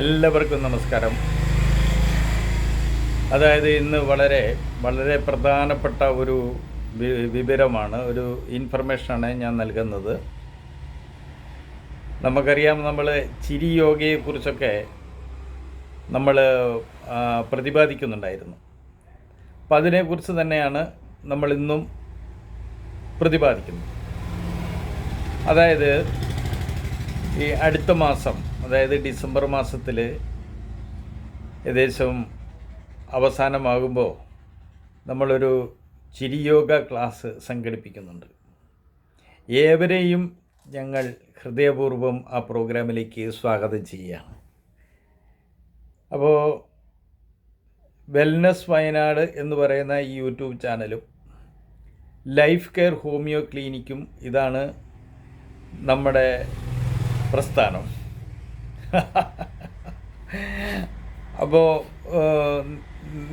എല്ലാവർക്കും നമസ്കാരം. അതായത് ഇന്ന് വളരെ വളരെ പ്രധാനപ്പെട്ട ഒരു വിവരമാണ് ഒരു ഇൻഫർമേഷനാണ് ഞാൻ നൽകുന്നത്. നമുക്കറിയാം നമ്മൾ ചിരി യോഗയെക്കുറിച്ചൊക്കെ നമ്മൾ പ്രതിപാദിക്കുന്നുണ്ടായിരുന്നു. അപ്പം അതിനെക്കുറിച്ച് തന്നെയാണ് നമ്മൾ ഇന്നും പ്രതിപാദിക്കുന്നത്. അതായത് ഈ അടുത്ത മാസം അതായത് ഡിസംബർ മാസത്തിൽ ഏകദേശം അവസാനമാകുമ്പോൾ നമ്മളൊരു ചിരിയോഗ ക്ലാസ് സംഘടിപ്പിക്കുന്നുണ്ട്. ഏവരെയും ഞങ്ങൾ ഹൃദയപൂർവം ആ പ്രോഗ്രാമിലേക്ക് സ്വാഗതം ചെയ്യുകയാണ്. അപ്പോൾ വെൽനസ് വയനാട് എന്ന് പറയുന്ന ഈ യൂട്യൂബ് ചാനലും ലൈഫ് കെയർ ഹോമിയോ ക്ലിനിക്കും ഇതാണ് നമ്മുടെ പ്രസ്ഥാനം. അപ്പോൾ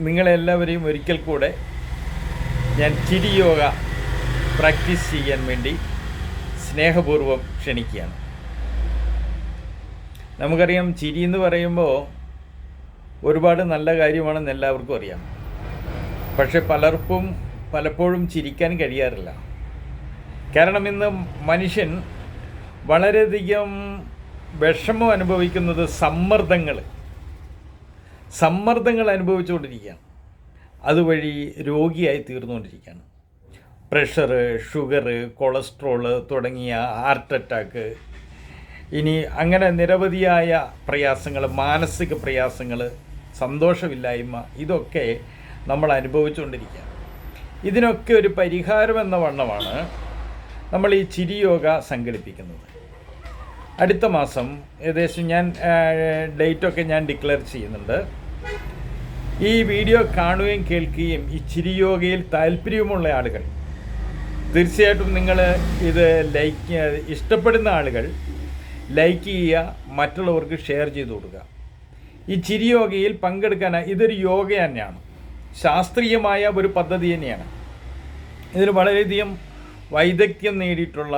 നിങ്ങളെല്ലാവരെയും ഒരിക്കൽ കൂടെ ഞാൻ ചിരി യോഗ പ്രാക്ടീസ് ചെയ്യാൻ വേണ്ടി സ്നേഹപൂർവം ക്ഷണിക്കുകയാണ്. നമുക്കറിയാം ചിരി എന്ന് പറയുമ്പോൾ ഒരുപാട് നല്ല കാര്യമാണെന്ന് എല്ലാവർക്കും അറിയാം. പക്ഷെ പലർക്കും പലപ്പോഴും ചിരിക്കാൻ കഴിയാറില്ല. കാരണം ഇന്ന് മനുഷ്യൻ വളരെയധികം വിഷമം അനുഭവിക്കുന്നത് സമ്മർദ്ദങ്ങൾ. സമ്മർദ്ദങ്ങൾ അനുഭവിച്ചുകൊണ്ടിരിക്കുകയാണ്. അതുവഴി രോഗിയായി തീർന്നുകൊണ്ടിരിക്കുകയാണ്. പ്രഷറ് ഷുഗർ കൊളസ്ട്രോൾ തുടങ്ങിയ ഹാർട്ട് അറ്റാക്ക്. ഇനി അങ്ങനെ നിരവധിയായ പ്രയാസങ്ങൾ മാനസിക പ്രയാസങ്ങൾ സന്തോഷമില്ലായ്മ ഇതൊക്കെ നമ്മൾ അനുഭവിച്ചുകൊണ്ടിരിക്കുക ഇതിനൊക്കെ ഒരു പരിഹാരം എന്ന വണ്ണമാണ് നമ്മൾ ഈ ചിരിയോഗ സംഘടിപ്പിക്കുന്നത്. അടുത്ത മാസം ഏകദേശം ഞാൻ ഡേറ്റൊക്കെ ഞാൻ ഡിക്ലെയർ ചെയ്യുന്നുണ്ട്. ഈ വീഡിയോ കാണുകയും കേൾക്കുകയും ഈ ചിരി യോഗയിൽ താല്പര്യമുള്ള ആളുകൾ തീർച്ചയായിട്ടും നിങ്ങൾ ഇത് ലൈക്ക് ഇഷ്ടപ്പെടുന്ന ആളുകൾ ലൈക്ക് ചെയ്യുക മറ്റുള്ളവർക്ക് ഷെയർ ചെയ്ത് കൊടുക്കുക. ഈ ചിരി യോഗയിൽ പങ്കെടുക്കാൻ ഇതൊരു യോഗ തന്നെയാണ്. ശാസ്ത്രീയമായ ഒരു പദ്ധതി തന്നെയാണ്. ഇതിന് വളരെയധികം വൈദഗ്ധ്യം നേടിയിട്ടുള്ള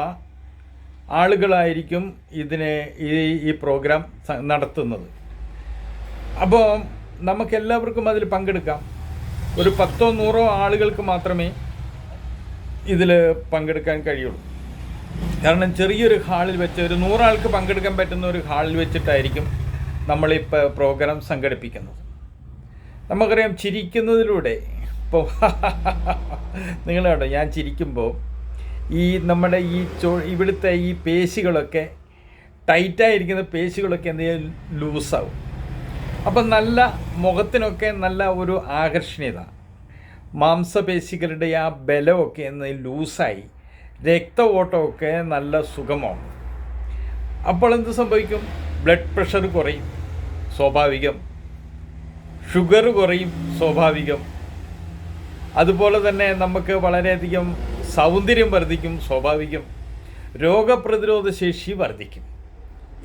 ആളുകളായിരിക്കും ഇതിനെ ഈ ഈ പ്രോഗ്രാം നടത്തുന്നത്. അപ്പോൾ നമുക്കെല്ലാവർക്കും അതിൽ പങ്കെടുക്കാം. ഒരു പത്തോ നൂറോ ആളുകൾക്ക് മാത്രമേ ഇതിൽ പങ്കെടുക്കാൻ കഴിയുള്ളൂ. കാരണം ചെറിയൊരു ഹാളിൽ വെച്ച് ഒരു നൂറാൾക്ക് പങ്കെടുക്കാൻ പറ്റുന്ന ഒരു ഹാളിൽ വെച്ചിട്ടായിരിക്കും നമ്മളിപ്പോൾ പ്രോഗ്രാം സംഘടിപ്പിക്കുന്നത്. നമുക്കറിയാം ചിരിക്കുന്നതിലൂടെ ഇപ്പോൾ നിങ്ങൾ കേട്ടോ ഞാൻ ചിരിക്കുമ്പോൾ ഈ നമ്മുടെ ഈ ചോ ഇവിടുത്തെ ഈ പേശികളൊക്കെ ടൈറ്റായിരിക്കുന്ന പേശികളൊക്കെ എന്ത് ചെയ്യും? ലൂസാവും. അപ്പം നല്ല മുഖത്തിനൊക്കെ നല്ല ഒരു ആകർഷണീയത. മാംസപേശികളുടെ ആ ബലമൊക്കെ എന്ന് ലൂസായി. രക്ത ഓട്ടമൊക്കെ നല്ല സുഖമാവും. അപ്പോൾ എന്ത് സംഭവിക്കും? ബ്ലഡ് പ്രഷർ കുറയും സ്വാഭാവികം. ഷുഗർ കുറയും സ്വാഭാവികം. അതുപോലെ തന്നെ നമുക്ക് വളരെയധികം സൗന്ദര്യം വർദ്ധിക്കും സ്വാഭാവികം. രോഗപ്രതിരോധ ശേഷി വർദ്ധിക്കും.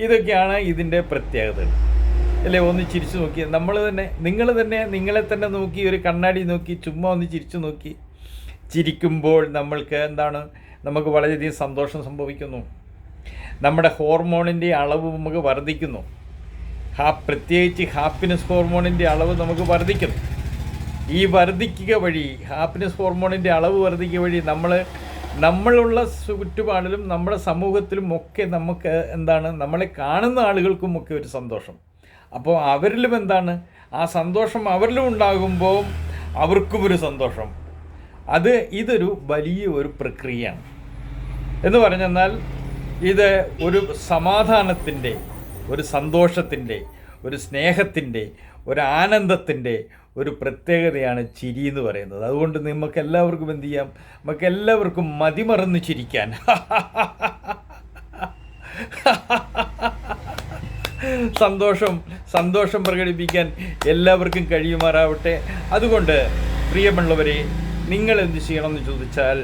ഇതൊക്കെയാണ് ഇതിന്റെ പ്രത്യേകതകൾ. അല്ലേ ഒന്ന് ചിരിച്ചു നോക്കി. നമ്മൾ തന്നെ നിങ്ങൾ തന്നെ നിങ്ങളെ തന്നെ നോക്കി ഒരു കണ്ണാടി നോക്കി ചുമ്മാ ഒന്ന് ചിരിച്ചു നോക്കി ചിരിക്കുമ്പോൾ നമ്മൾക്ക് എന്താണ് നമുക്ക് വളരെയധികം സന്തോഷം സംഭവിക്കുന്നു. നമ്മുടെ ഹോർമോണിന്റെ അളവ് നമുക്ക് വർദ്ധിക്കുന്നു. ഹാ പ്രത്യേകിച്ച് ഹാപ്പിനെസ് ഹോർമോണിന്റെ അളവ് നമുക്ക് വർദ്ധിക്കുന്നു. ഈ വർദ്ധിക്കുക വഴി ഹാപ്പിനെസ് ഹോർമോണിന്റെ അളവ് വർദ്ധിക്കുക വഴി നമ്മൾ നമ്മളുള്ള ചുറ്റുപാടിലും നമ്മുടെ സമൂഹത്തിലും ഒക്കെ നമുക്ക് എന്താണ് നമ്മളെ കാണുന്ന ആളുകൾക്കും ഒക്കെ ഒരു സന്തോഷം. അപ്പോൾ അവരിലും എന്താണ് ആ സന്തോഷം അവരിലും ഉണ്ടാകുമ്പോൾ അവർക്കും ഒരു സന്തോഷം. അത് ഇതൊരു വലിയ ഒരു പ്രക്രിയയാണ്. എന്ന് പറഞ്ഞെന്നാൽ ഇത് ഒരു സമാധാനത്തിന്റെ ഒരു സന്തോഷത്തിന്റെ ഒരു സ്നേഹത്തിന്റെ ഒരു ആനന്ദത്തിന്റെ ഒരു പ്രത്യേകതയാണ് ചിരി എന്ന് പറയുന്നത്. അതുകൊണ്ട് നമുക്ക് എല്ലാവർക്കും എന്ത് ചെയ്യാം? നമുക്ക് എല്ലാവർക്കും മതിമറന്ന് ചിരിക്കാൻ. സന്തോഷം സന്തോഷം പ്രകടിപ്പിക്കാൻ എല്ലാവർക്കും കഴിയുമാറാവട്ടെ. അതുകൊണ്ട് പ്രിയമുള്ളവരെ നിങ്ങൾ എന്ത് ചെയ്യണമെന്ന് ചോദിച്ചാൽ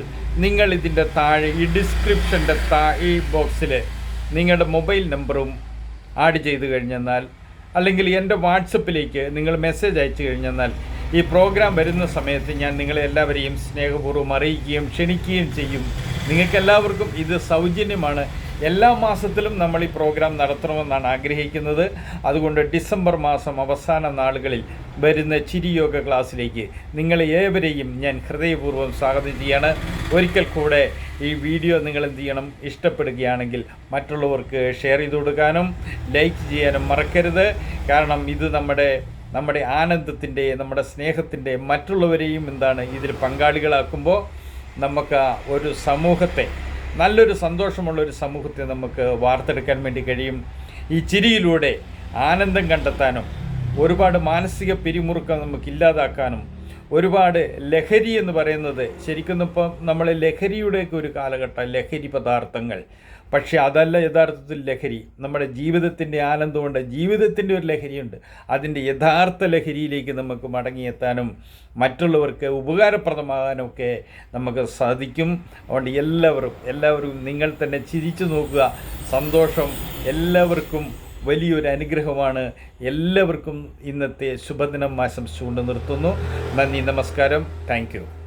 നിങ്ങൾ ഇതിന്റെ താഴെ ഈ ഡിസ്ക്രിപ്ഷന്റെ താ ഈ ബോക്സിൽ നിങ്ങളുടെ മൊബൈൽ നമ്പറും ആഡ് ചെയ്ത് കഴിഞ്ഞെന്നാൽ അല്ലെങ്കിൽ എന്റെ വാട്സപ്പിലേക്ക് നിങ്ങൾ മെസ്സേജ് അയച്ചു കഴിഞ്ഞെന്നാൽ ഈ പ്രോഗ്രാം വരുന്ന സമയത്ത് ഞാൻ നിങ്ങളെ എല്ലാവരെയും സ്നേഹപൂർവം അറിയിക്കുകയും ക്ഷണിക്കുകയും ചെയ്യും. നിങ്ങൾക്കെല്ലാവർക്കും ഇത് സൗജന്യമാണ്. എല്ലാ മാസത്തിലും നമ്മൾ ഈ പ്രോഗ്രാം നടത്തണമെന്നാണ് ആഗ്രഹിക്കുന്നത്. അതുകൊണ്ട് ഡിസംബർ മാസം അവസാന നാളുകളിൽ വരുന്ന ചിരിയോഗ ക്ലാസ്സിലേക്ക് നിങ്ങളെ ഏവരെയും ഞാൻ ഹൃദയപൂർവം സ്വാഗതം ചെയ്യാണ്. ഒരിക്കൽ കൂടെ ഈ വീഡിയോ നിങ്ങൾ എന്ത് ചെയ്യണം? ഇഷ്ടപ്പെടുകയാണെങ്കിൽ മറ്റുള്ളവർക്ക് ഷെയർ ചെയ്ത് കൊടുക്കാനും ലൈക്ക് ചെയ്യാനും മറക്കരുത്. കാരണം ഇത് നമ്മുടെ നമ്മുടെ ആനന്ദത്തിന്റെ നമ്മുടെ സ്നേഹത്തിന്റെ മറ്റുള്ളവരെയും എന്താണ് ഇതിൽ പങ്കാളികളാക്കുമ്പോൾ നമുക്ക് ഒരു സമൂഹത്തെ നല്ലൊരു സന്തോഷമുള്ള ഒരു സമൂഹത്തെ നമുക്ക് വാർത്തെടുക്കാൻ വേണ്ടി കഴിയും. ഈ ചിരിയിലൂടെ ആനന്ദം കണ്ടെത്താനും ഒരുപാട് മാനസിക പിരിമുറുക്കം നമുക്ക് ഇല്ലാതാക്കാനും ഒരുപാട് ലഹരി എന്ന് പറയുന്നത് ശരിക്കും ഇപ്പം നമ്മൾ ലഹരിയുടെയൊക്കെ ഒരു കാലഘട്ടം ലഹരി പദാർത്ഥങ്ങൾ. പക്ഷേ അതല്ല യഥാർത്ഥത്തിൽ ലഹരി. നമ്മുടെ ജീവിതത്തിന്റെ ആനന്ദമുണ്ട് ജീവിതത്തിന്റെ ഒരു ലഹരിയുണ്ട്. അതിന്റെ യഥാർത്ഥ ലഹരിയിലേക്ക് നമുക്ക് മടങ്ങിയെത്താനും മറ്റുള്ളവർക്ക് ഉപകാരപ്രദമാകാനും ഒക്കെ നമുക്ക് സാധിക്കും. അതുകൊണ്ട് എല്ലാവരും എല്ലാവരും നിങ്ങൾ തന്നെ ചിരിച്ചു നോക്കുക. സന്തോഷം എല്ലാവർക്കും വലിയൊരു അനുഗ്രഹമാണ്. എല്ലാവർക്കും ഇന്നത്തെ ശുഭദിനം ആശംസിച്ചുകൊണ്ട് നിർത്തുന്നു. നന്ദി നമസ്കാരം. താങ്ക്